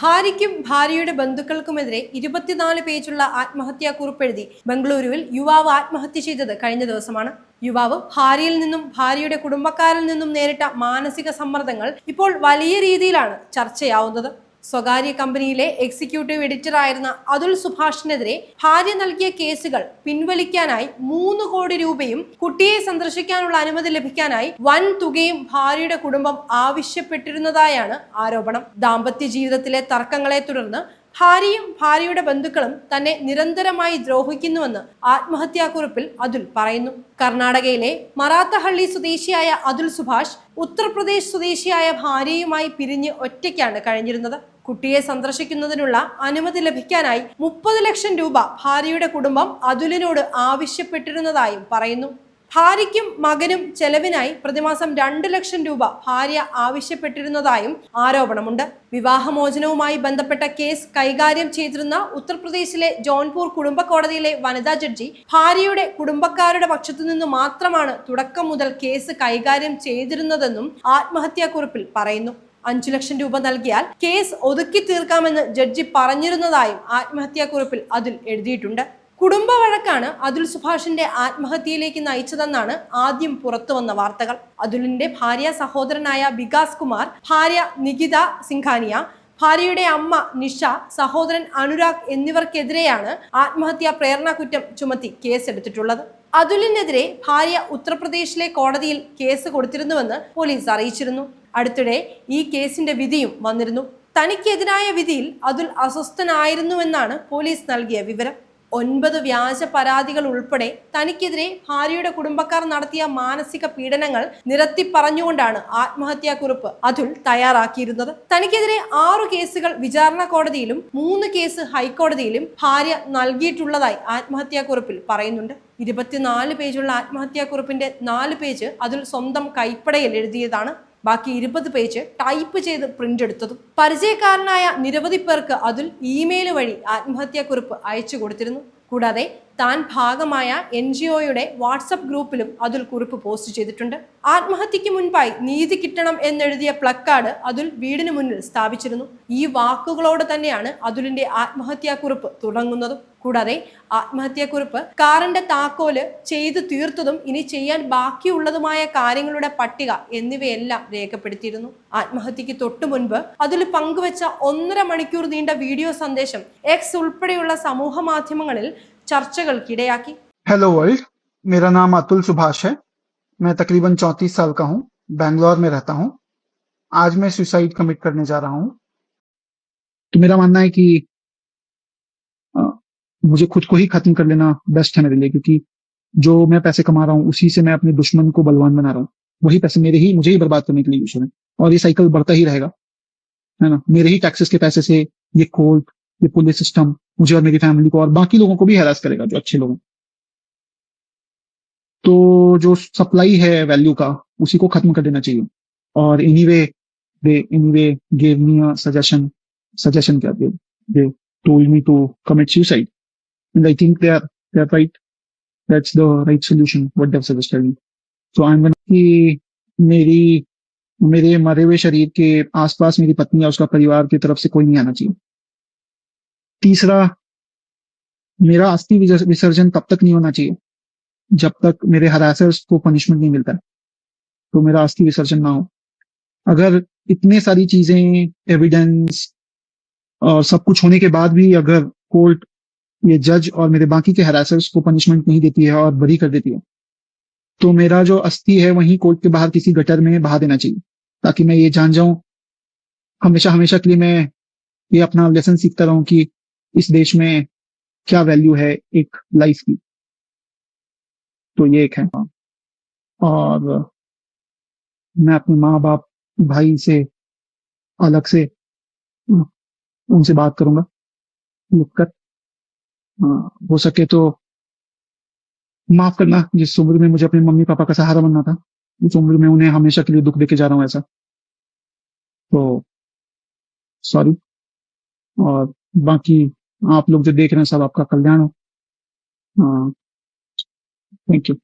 ഭാര്യയ്ക്കും ഭാര്യയുടെ ബന്ധുക്കൾക്കുമെതിരെ ഇരുപത്തിനാല് പേജുള്ള ആത്മഹത്യാ കുറിപ്പെഴുതി ബംഗളൂരുവിൽ യുവാവ് ആത്മഹത്യ ചെയ്തത് കഴിഞ്ഞ ദിവസമാണ്. യുവാവ് ഭാര്യയിൽ നിന്നും ഭാര്യയുടെ കുടുംബക്കാരിൽ നിന്നും നേരിട്ട മാനസിക സമ്മർദ്ദങ്ങൾ ഇപ്പോൾ വലിയ രീതിയിലാണ് ചർച്ചയാവുന്നത്. സ്വകാര്യ കമ്പനിയിലെ എക്സിക്യൂട്ടീവ് എഡിറ്റർ എഡിറ്ററായിരുന്ന അതുൽ സുഭാഷിനെതിരെ ഭാര്യ നൽകിയ കേസുകൾ പിൻവലിക്കാനായി മൂന്ന് കോടി രൂപയും കുട്ടിയെ സന്ദർശിക്കാനുള്ള അനുമതി ലഭിക്കാനായി വൻ തുകയും ഭാര്യയുടെ കുടുംബം ആവശ്യപ്പെട്ടിരുന്നതായാണ് ആരോപണം. ദാമ്പത്യ ജീവിതത്തിലെ തർക്കങ്ങളെ തുടർന്ന് ഭാര്യയും ഭാര്യയുടെ ബന്ധുക്കളും തന്നെ നിരന്തരമായി ദ്രോഹിക്കുന്നുവെന്ന് ആത്മഹത്യാക്കുറിപ്പിൽ അതുൽ പറയുന്നു. കർണാടകയിലെ മറാത്തഹള്ളി സ്വദേശിയായ അതുൽ സുഭാഷ് ഉത്തർപ്രദേശ് സ്വദേശിയായ ഭാര്യയുമായി പിരിഞ്ഞ് ഒറ്റയ്ക്കാണ് കഴിഞ്ഞിരുന്നത്. കുട്ടിയെ സന്ദർശിക്കുന്നതിനുള്ള അനുമതി ലഭിക്കാനായി മുപ്പത് ലക്ഷം രൂപ ഭാര്യയുടെ കുടുംബം അതുലിനോട് ആവശ്യപ്പെട്ടിരുന്നതായും പറയുന്നു. ഭാര്യയ്ക്കും മകനും ചെലവിനായി പ്രതിമാസം രണ്ട് ലക്ഷം രൂപ ഭാര്യ ആവശ്യപ്പെട്ടിരുന്നതായും ആരോപണമുണ്ട്. വിവാഹമോചനവുമായി ബന്ധപ്പെട്ട കേസ് കൈകാര്യം ചെയ്തിരുന്ന ഉത്തർപ്രദേശിലെ ജോൺപൂർ കുടുംബ കോടതിയിലെ വനിതാ ജഡ്ജി ഭാര്യയുടെ കുടുംബക്കാരുടെ പക്ഷത്തു നിന്ന് മാത്രമാണ് തുടക്കം മുതൽ കേസ് കൈകാര്യം ചെയ്തിരുന്നതെന്നും ആത്മഹത്യാക്കുറിപ്പിൽ പറയുന്നു. അഞ്ചു ലക്ഷം രൂപ നൽകിയാൽ കേസ് ഒതുക്കി തീർക്കാമെന്ന് ജഡ്ജി പറഞ്ഞിരുന്നതായും ആത്മഹത്യാക്കുറിപ്പിൽ അതിൽ എഴുതിയിട്ടുണ്ട്. കുടുംബ വഴക്കാണ് അതുൽ സുഭാഷിന്റെ ആത്മഹത്യയിലേക്ക് നയിച്ചതെന്നാണ് ആദ്യം പുറത്തു വന്ന വാർത്തകൾ. അതുലിന്റെ ഭാര്യ സഹോദരനായ വികാസ് കുമാർ ഭാര്യ നികിത സിംഘാനിയ ഭാര്യയുടെ അമ്മ നിഷ സഹോദരൻ അനുരാഗ് എന്നിവർക്കെതിരെയാണ് ആത്മഹത്യാ പ്രേരണ കുറ്റം ചുമത്തി കേസെടുത്തിട്ടുള്ളത്. അതുലിനെതിരെ ഭാര്യ ഉത്തർപ്രദേശിലെ കോടതിയിൽ കേസ് കൊടുത്തിരുന്നുവെന്ന് പോലീസ് അറിയിച്ചിരുന്നു. അടുത്തിടെ ഈ കേസിന്റെ വിധിയും വന്നിരുന്നു. തനിക്കെതിരായ വിധിയിൽ അതുൽ അസ്വസ്ഥനായിരുന്നുവെന്നാണ് പോലീസ് നൽകിയ വിവരം. ഒൻപത് വ്യാജ പരാതികൾ ഉൾപ്പെടെ തനിക്കെതിരെ ഭാര്യയുടെ കുടുംബക്കാർ നടത്തിയ മാനസിക പീഡനങ്ങൾ നിരത്തി പറഞ്ഞുകൊണ്ടാണ് ആത്മഹത്യാക്കുറിപ്പ് അതുൽ തയ്യാറാക്കിയിരുന്നത്. തനിക്കെതിരെ ആറു കേസുകൾ വിചാരണ കോടതിയിലും മൂന്ന് കേസ് ഹൈക്കോടതിയിലും ഭാര്യ നൽകിയിട്ടുള്ളതായി ആത്മഹത്യാക്കുറിപ്പിൽ പറയുന്നുണ്ട്. ഇരുപത്തിനാല് പേജുള്ള ആത്മഹത്യാക്കുറിപ്പിന്റെ നാല് പേജ് അതിൽ സ്വന്തം കൈപ്പടയിൽ എഴുതിയതാണ്. ബാക്കി ഇരുപത് പേജ് ടൈപ്പ് ചെയ്ത് പ്രിന്റ് എടുത്തതും പരിചയക്കാരനായ നിരവധി പേർക്ക് അതിൽ ഇമെയിൽ വഴി ആത്മഹത്യാക്കുറിപ്പ് അയച്ചു കൊടുത്തിരുന്നു. കൂടാതെ താൻ ഭാഗമായ എൻ ജി ഒയുടെ വാട്സപ്പ് ഗ്രൂപ്പിലും അതുൽ കുറിപ്പ് പോസ്റ്റ് ചെയ്തിട്ടുണ്ട്. ആത്മഹത്യക്ക് മുൻപായി നീതി കിട്ടണം എന്നെഴുതിയ പ്ലക്കാർഡ് അതുൽ വീടിന് മുന്നിൽ സ്ഥാപിച്ചിരുന്നു. ഈ വാക്കുകളോട് തന്നെയാണ് അതുലിന്റെ ആത്മഹത്യാക്കുറിപ്പ് തുടങ്ങുന്നതും. കൂടാതെ ആത്മഹത്യാക്കുറിപ്പ് കാറിന്റെ താക്കോല് ചെയ്തു തീർത്തതും ഇനി ചെയ്യാൻ ബാക്കിയുള്ളതുമായ കാര്യങ്ങളുടെ പട്ടിക എന്നിവയെല്ലാം രേഖപ്പെടുത്തിയിരുന്നു ആത്മഹത്യക്ക് തൊട്ടു മുൻപ് അതിൽ പങ്കുവച്ച ഒന്നര മണിക്കൂർ നീണ്ട വീഡിയോ സന്ദേശം എക്സ് ഉൾപ്പെടെയുള്ള സമൂഹ മാധ്യമങ്ങളിൽ ചർച്ചകൾക്കിടയാക്കി हेलो वर्ल्ड मेरा नाम अतुल सुभाष है मैं तकरीबन चौंतीस साल का हूँ बैंगलोर में रहता हूँ आज मैं सुसाइड कमिट करने जा रहा हूँ तो मेरा मानना है कि अ, मुझे खुद को ही खत्म कर लेना बेस्ट है मेरे लिए, क्योंकि जो मैं पैसे कमा रहा हूँ, उसी से मैं अपने दुश्मन को बलवान बना रहा हूँ। वही पैसे मेरे ही, मुझे ही बर्बाद करने के लिए यूज़ हैं और ये साइकिल बढ़ता ही रहेगा। है ना? मेरे ही टैक्सेस के पैसे से ये कोर्ट ये पुलिस सिस्टम मुझे और मेरी फैमिली को और बाकी लोगों को भी हैरास करेगा, जो अच्छे लोग तो जो सप्लाई है वैल्यू का, उसी को खत्म कर देना चाहिए। और anyway they anyway gave me suggestion suggestion क्या they told me to commit suicide I think they are they are right that's the right solution what they suggested me so I am कि मेरी, मेरे, मरे हुए शरीर के आसपास मेरी पत्नी या उसका परिवार की तरफ़ से कोई नहीं आना चाहिए। तीसरा, मेरा अस्थि विसर्ज- विसर्जन तब तक नहीं होना चाहिए, जब तक मेरे हरासर्स को पनिशमेंट नहीं मिलता तो मेरा अस्थि विसर्जन ना हो। अगर इतने सारी चीज़ें एविडेंस और सब कुछ होने के बाद भी अगर कोर्ट ये जज और मेरे बाकी के हरासर्स को पनिशमेंट नहीं देती है और बरी कर देती है। तो मेरा जो अस्थि है वहीं कोर्ट के बाहर किसी गटर में बहा देना चाहिए ताकि मैं ये जान जाऊँ। हमेशा हमेशा के लिए मैं ये अपना लेसन सीखता रहूँ कि इस देश में क्या वैल्यू है एक लाइफ की। तो ये एक है। और मैं अपने माँ बाप भाई से अलग से उनसे बात करूँगा। लिख कर हाँ, हो सके तो माफ़ करना, जिस उम्र में मुझे अपने मम्मी पापा का सहारा बनना था, उस उम्र में उन्हें हमेशा के लिए दुख देके जा रहा हूँ ऐसा। तो सॉरी और बाकी आप लोग जो देख रहे हैं सब आपका कल्याण हो। थैंक यू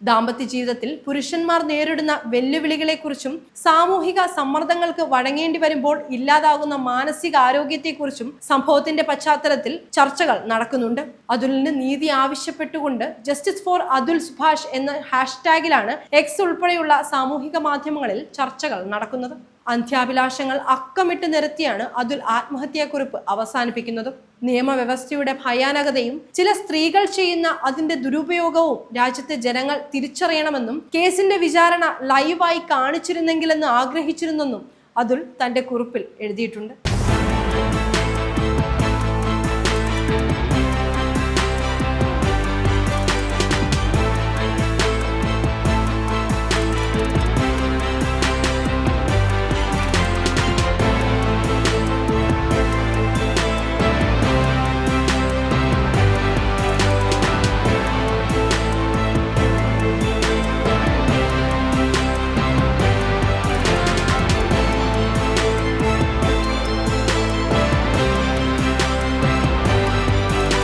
ദാമ്പത്യ ജീവിതത്തിൽ പുരുഷന്മാർ നേരിടുന്ന വെല്ലുവിളികളെക്കുറിച്ചും സാമൂഹിക സമ്മർദ്ദങ്ങൾക്ക് വഴങ്ങേണ്ടി വരുമ്പോൾ ഇല്ലാതാകുന്ന മാനസിക ആരോഗ്യത്തെക്കുറിച്ചും സംഭവത്തിന്റെ പശ്ചാത്തലത്തിൽ ചർച്ചകൾ നടക്കുന്നുണ്ട്. അതുലിന് നീതി ആവശ്യപ്പെട്ടുകൊണ്ട് ജസ്റ്റിസ് ഫോർ അതുൽ സുഭാഷ് എന്ന ഹാഷ്ടാഗിലാണ് എക്സ് ഉൾപ്പെടെയുള്ള സാമൂഹിക മാധ്യമങ്ങളിൽ ചർച്ചകൾ നടക്കുന്നത്. അന്ത്യാഭിലാഷങ്ങൾ അക്കമിട്ട് നിരത്തിയാണ് അതുൽ ആത്മഹത്യാക്കുറിപ്പ് അവസാനിപ്പിക്കുന്നത്. നിയമവ്യവസ്ഥയുടെ ഭയാനകതയും ചില സ്ത്രീകൾ ചെയ്യുന്ന അതിന്റെ ദുരുപയോഗവും രാജ്യത്തെ ജനങ്ങൾ തിരിച്ചറിയണമെന്നും കേസിന്റെ വിചാരണ ലൈവായി കാണിച്ചിരുന്നെങ്കിലെന്ന് ആഗ്രഹിച്ചിരുന്നെന്നും അതുൽ തന്റെ കുറിപ്പിൽ എഴുതിയിട്ടുണ്ട്.